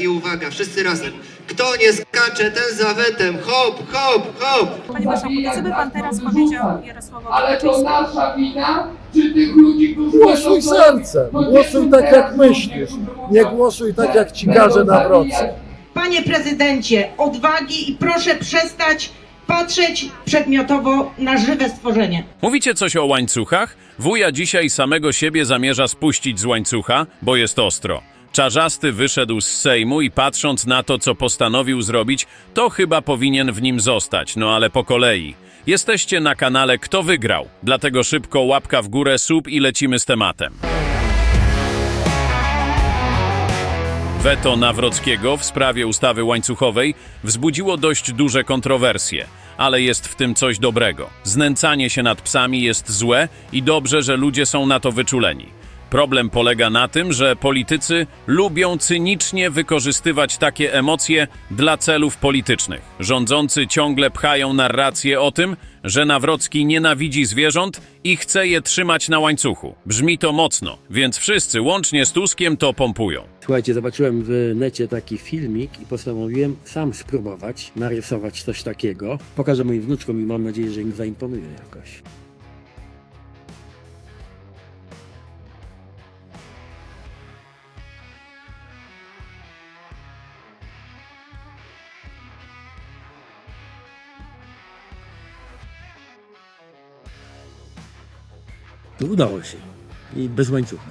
I uwaga, wszyscy razem. Kto nie skacze, ten za wetem. Hop, hop, hop. Panie Marszałku, co by Pan teraz powiedział Jarosławowi Ale to Kaczyńskiemu? nasza wina, czy tych ludzi, którzy Głosuj sercem, głosuj tak jak myślisz, nie głosuj tak jak ci każe Nawrocki. Panie prezydencie, odwagi i proszę przestać patrzeć przedmiotowo na żywe stworzenie. Mówicie coś o łańcuchach? Wuja dzisiaj samego siebie zamierza spuścić z łańcucha, bo jest ostro. Czarzasty wyszedł z Sejmu i patrząc na to, co postanowił zrobić, to chyba powinien w nim zostać, no ale po kolei. Jesteście na kanale Kto Wygrał, dlatego szybko łapka w górę, sub i lecimy z tematem. Weto Nawrockiego w sprawie ustawy łańcuchowej wzbudziło dość duże kontrowersje, ale jest w tym coś dobrego. Znęcanie się nad psami jest złe i dobrze, że ludzie są na to wyczuleni. Problem polega na tym, że politycy lubią cynicznie wykorzystywać takie emocje dla celów politycznych. Rządzący ciągle pchają narrację o tym, że Nawrocki nienawidzi zwierząt i chce je trzymać na łańcuchu. Brzmi to mocno, więc wszyscy łącznie z Tuskiem to pompują. Słuchajcie, zobaczyłem w necie taki filmik i postanowiłem sam spróbować narysować coś takiego. Pokażę moim wnuczkom i mam nadzieję, że im zaimponuje jakoś. Udało się. I bez łańcucha.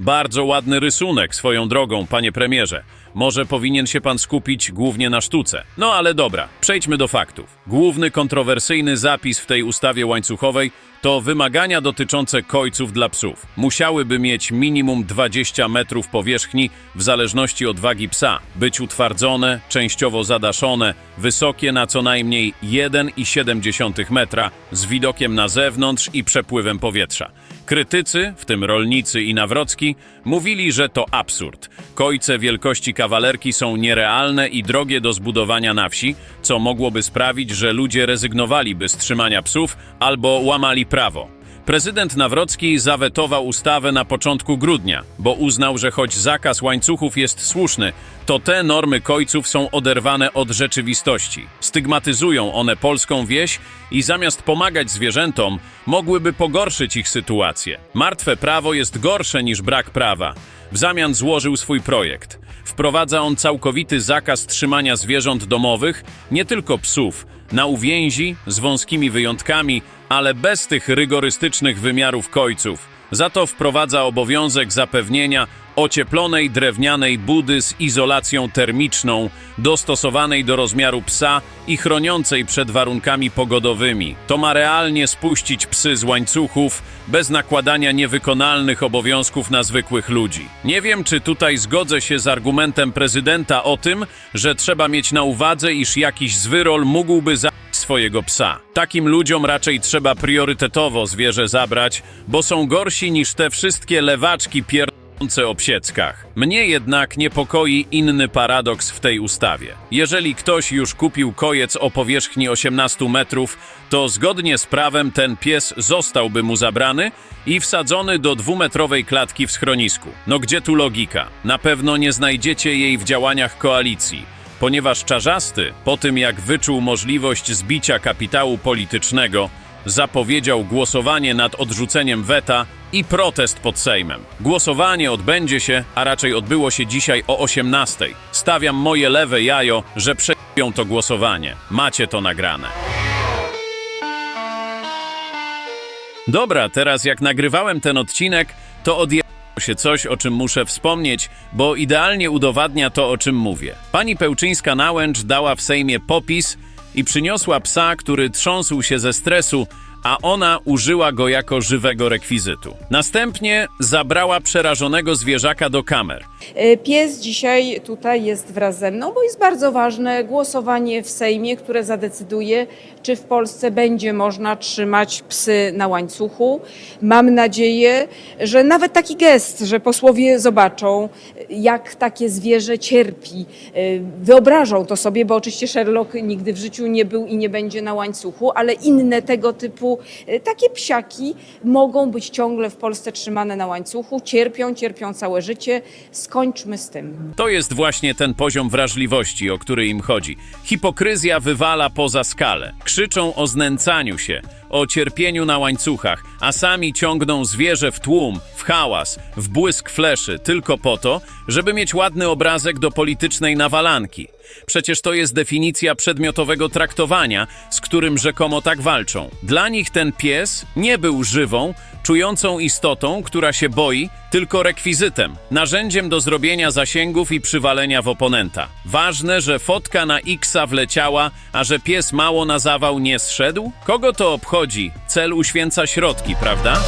Bardzo ładny rysunek swoją drogą, panie premierze. Może powinien się pan skupić głównie na sztuce. No ale dobra, przejdźmy do faktów. Główny kontrowersyjny zapis w tej ustawie łańcuchowej to wymagania dotyczące kojców dla psów. Musiałyby mieć minimum 20 metrów powierzchni w zależności od wagi psa, być utwardzone, częściowo zadaszone, wysokie na co najmniej 1,7 metra, z widokiem na zewnątrz i przepływem powietrza. Krytycy, w tym rolnicy i Nawrocki, mówili, że to absurd. Kojce wielkości kawalerki są nierealne i drogie do zbudowania na wsi, co mogłoby sprawić, że ludzie rezygnowaliby z trzymania psów albo łamali prawo. Prezydent Nawrocki zawetował ustawę na początku grudnia, bo uznał, że choć zakaz łańcuchów jest słuszny, to te normy kojców są oderwane od rzeczywistości. Stygmatyzują one polską wieś i zamiast pomagać zwierzętom, mogłyby pogorszyć ich sytuację. Martwe prawo jest gorsze niż brak prawa. W zamian złożył swój projekt. Wprowadza on całkowity zakaz trzymania zwierząt domowych, nie tylko psów, na uwięzi, z wąskimi wyjątkami, ale bez tych rygorystycznych wymiarów kojców. Za to wprowadza obowiązek zapewnienia ocieplonej drewnianej budy z izolacją termiczną, dostosowanej do rozmiaru psa i chroniącej przed warunkami pogodowymi. To ma realnie spuścić psy z łańcuchów bez nakładania niewykonalnych obowiązków na zwykłych ludzi. Nie wiem, czy tutaj zgodzę się z argumentem prezydenta o tym, że trzeba mieć na uwadze, iż jakiś zwyrol mógłby za swojego psa. Takim ludziom raczej trzeba priorytetowo zwierzę zabrać, bo są gorsi niż te wszystkie lewaczki pierdolące o psieckach. Mnie jednak niepokoi inny paradoks w tej ustawie. Jeżeli ktoś już kupił kojec o powierzchni 18 metrów, to zgodnie z prawem ten pies zostałby mu zabrany i wsadzony do dwumetrowej klatki w schronisku. No gdzie tu logika? Na pewno nie znajdziecie jej w działaniach koalicji ponieważ Czarzasty, po tym jak wyczuł możliwość zbicia kapitału politycznego, zapowiedział głosowanie nad odrzuceniem weta i protest pod Sejmem. Głosowanie odbędzie się, a raczej odbyło się dzisiaj o 18. Stawiam moje lewe jajo, że przebią to głosowanie. Macie to nagrane. Dobra, teraz jak nagrywałem ten odcinek, to odje się coś, o czym muszę wspomnieć, bo idealnie udowadnia to, o czym mówię. Pani Pełczyńska-Nałęcz dała w Sejmie popis i przyniosła psa, który trząsł się ze stresu, a ona użyła go jako żywego rekwizytu. Następnie zabrała przerażonego zwierzaka do kamer. E, Pies dzisiaj tutaj jest wraz ze mną, bo jest bardzo ważne głosowanie w Sejmie, które zadecyduje, czy w Polsce będzie można trzymać psy na łańcuchu. Mam nadzieję, że nawet taki gest, że posłowie zobaczą, jak takie zwierzę cierpi, e, wyobrażą to sobie, bo oczywiście Sherlock nigdy w życiu nie był i nie będzie na łańcuchu, ale inne tego typu typu e, takie psiaki mogą być ciągle w Polsce trzymane na łańcuchu, cierpią, cierpią całe życie. Skończmy z tym. To jest właśnie ten poziom wrażliwości, o który im chodzi. Hipokryzja wywala poza skalę. Krzyczą o znęcaniu się, o cierpieniu na łańcuchach, a sami ciągną zwierzę w tłum, w hałas, w błysk fleszy, tylko po to, żeby mieć ładny obrazek do politycznej nawalanki. Przecież to jest definicja przedmiotowego traktowania, z którym rzekomo tak walczą. Dla nich ten pies nie był żywą, czującą istotą, która się boi, tylko rekwizytem, narzędziem do zrobienia zasięgów i przywalenia w oponenta. Ważne, że fotka na Xa wleciała, a że pies mało na zawał nie zszedł? Kogo to obchodzi? Cel uświęca środki, prawda?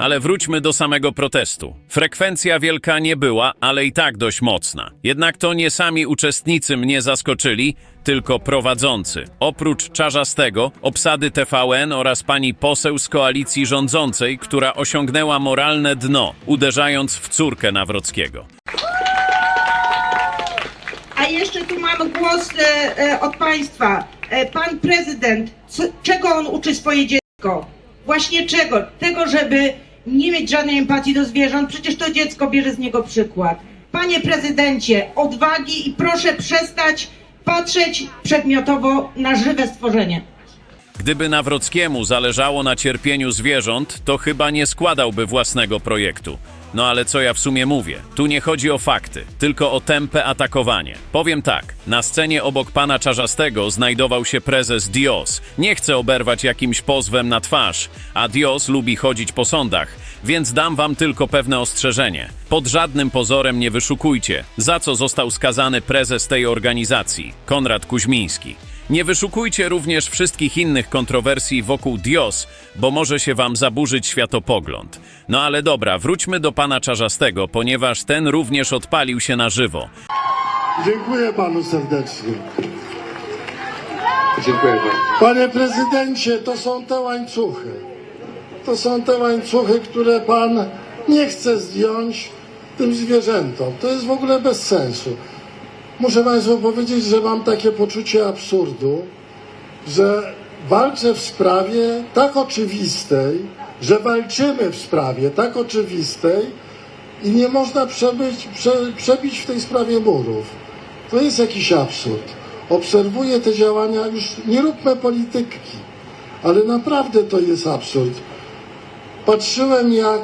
Ale wróćmy do samego protestu. Frekwencja wielka nie była, ale i tak dość mocna. Jednak to nie sami uczestnicy mnie zaskoczyli, tylko prowadzący. Oprócz Czarzastego, obsady TVN oraz pani poseł z koalicji rządzącej, która osiągnęła moralne dno, uderzając w córkę Nawrockiego. A jeszcze tu mam głos e, e, od Państwa. E, pan prezydent, co, czego on uczy swoje dziecko? Właśnie czego? Tego, żeby nie mieć żadnej empatii do zwierząt. Przecież to dziecko bierze z niego przykład. Panie prezydencie, odwagi i proszę przestać patrzeć przedmiotowo na żywe stworzenie. Gdyby Nawrockiemu zależało na cierpieniu zwierząt, to chyba nie składałby własnego projektu. No ale co ja w sumie mówię? Tu nie chodzi o fakty, tylko o tępe atakowanie. Powiem tak, na scenie obok pana Czarzastego znajdował się prezes Dios. Nie chce oberwać jakimś pozwem na twarz, a Dios lubi chodzić po sądach, więc dam wam tylko pewne ostrzeżenie. Pod żadnym pozorem nie wyszukujcie, za co został skazany prezes tej organizacji, Konrad Kuźmiński. Nie wyszukujcie również wszystkich innych kontrowersji wokół Dios, bo może się wam zaburzyć światopogląd. No ale dobra, wróćmy do pana Czarzastego, ponieważ ten również odpalił się na żywo. Dziękuję panu serdecznie. Dziękuję bardzo. Panie prezydencie, to są te łańcuchy. To są te łańcuchy, które pan nie chce zdjąć tym zwierzętom. To jest w ogóle bez sensu. Muszę Państwu powiedzieć, że mam takie poczucie absurdu, że walczę w sprawie tak oczywistej, że walczymy w sprawie tak oczywistej i nie można przebyć, prze, przebić w tej sprawie murów. To jest jakiś absurd. Obserwuję te działania, już nie róbmy polityki, ale naprawdę to jest absurd. Patrzyłem, jak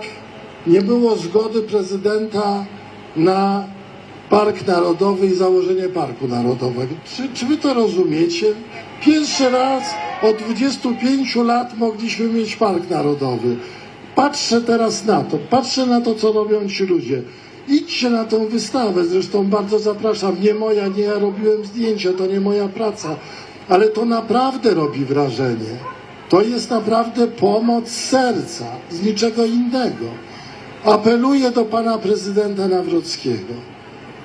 nie było zgody prezydenta na Park Narodowy i założenie Parku Narodowego. Czy, czy wy to rozumiecie? Pierwszy raz od 25 lat mogliśmy mieć Park Narodowy. Patrzę teraz na to, patrzę na to, co robią ci ludzie. Idźcie na tą wystawę, zresztą bardzo zapraszam. Nie moja, nie ja robiłem zdjęcia, to nie moja praca, ale to naprawdę robi wrażenie. To jest naprawdę pomoc serca, z niczego innego. Apeluję do pana prezydenta Nawrockiego.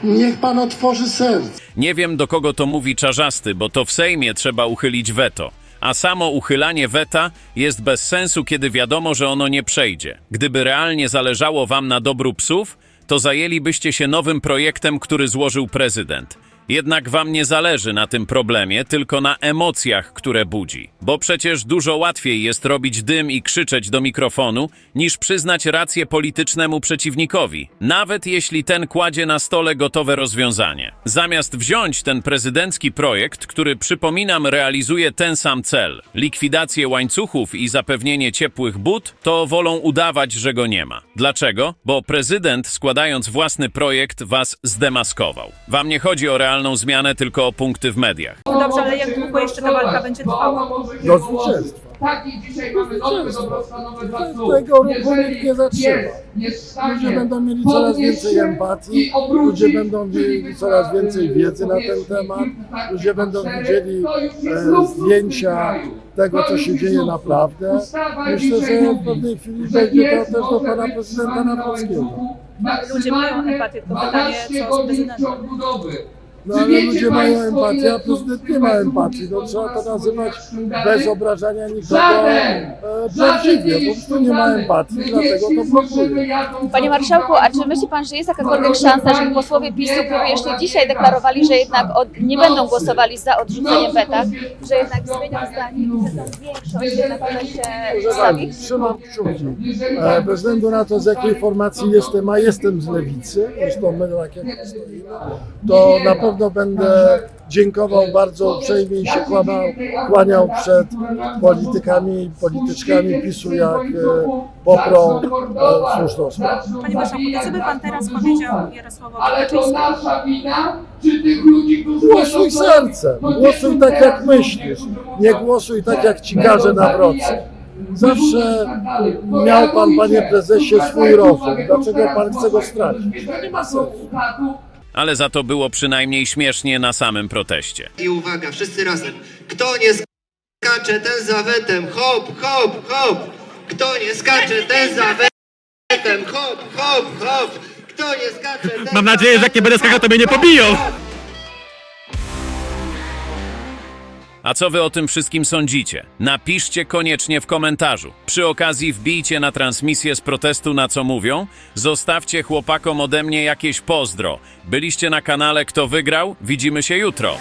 Niech pan otworzy serce. Nie wiem do kogo to mówi Czarzasty, bo to w Sejmie trzeba uchylić weto. A samo uchylanie weta jest bez sensu, kiedy wiadomo, że ono nie przejdzie. Gdyby realnie zależało wam na dobru psów, to zajęlibyście się nowym projektem, który złożył prezydent. Jednak wam nie zależy na tym problemie, tylko na emocjach, które budzi. Bo przecież dużo łatwiej jest robić dym i krzyczeć do mikrofonu, niż przyznać rację politycznemu przeciwnikowi, nawet jeśli ten kładzie na stole gotowe rozwiązanie. Zamiast wziąć ten prezydencki projekt, który przypominam realizuje ten sam cel likwidację łańcuchów i zapewnienie ciepłych but, to wolą udawać, że go nie ma. Dlaczego? Bo prezydent, składając własny projekt, was zdemaskował. Wam nie chodzi o realną zmianę, tylko o punkty w mediach. No dobrze, ale jak długo jeszcze ta walka będzie trwała? Do zwycięstwa. Taki dzisiaj mamy normy dobrostanowe dla. Tego ruchu nikt nie zatrzyma. Ludzie będą mieli coraz więcej empatii, ludzie będą mieli coraz więcej wiedzy na ten temat, ludzie będą widzieli e, zdjęcia tego, co się dzieje naprawdę. Myślę, że w pewnej chwili będzie to też do pana prezydenta Nawrockiego. Ludzie mają empatię, tylko pytanie, 12 co z prezydentem? No ale ludzie mają empatię, a prezydent nie ma empatii. No trzeba to nazywać bez obrażania nikogo e, prawdziwie. Po prostu nie ma empatii, dlatego to blokuje. Panie Marszałku, a czy myśli Pan, że jest jakakolwiek szansa, że posłowie PiSu, którzy jeszcze dzisiaj deklarowali, że jednak od, nie będą głosowali za odrzuceniem weta, że jednak zmienią zdanie i że tą większość jednak tutaj się Proszę ustawi? Pani, trzymam kciuki. E, bez względu na to, z jakiej formacji jestem, a jestem z lewicy, zresztą my tak jak stoimy, to na pewno będę dziękował bardzo uprzejmie i się kłamał, kłaniał przed politykami i polityczkami PiSu, jak e, poprą e, słuszną sprawę. Panie Marszałku, to co by Pan teraz powiedział Jarosławowi Ale to Kaczyńskiemu? nasza wina, czy tych ludzi, którzy... Głosuj sercem, głosuj tak jak myślisz, nie głosuj tak jak ci każe Nawrocki. Zawsze miał pan, panie prezesie, swój rozum. Dlaczego pan chce go stracić? To nie ma sensu. Ale za to było przynajmniej śmiesznie na samym proteście. I uwaga, wszyscy razem. Kto nie skacze, ten za wetem. Hop, hop, hop. Kto nie skacze, ten za wetem. Hop, hop, hop. Kto nie skacze, ten Mam nadzieję, że jak nie będę skakał, to mnie nie pobiją. A co wy o tym wszystkim sądzicie? Napiszcie koniecznie w komentarzu. Przy okazji wbijcie na transmisję z protestu na co mówią. Zostawcie chłopakom ode mnie jakieś pozdro. Byliście na kanale Kto Wygrał? Widzimy się jutro.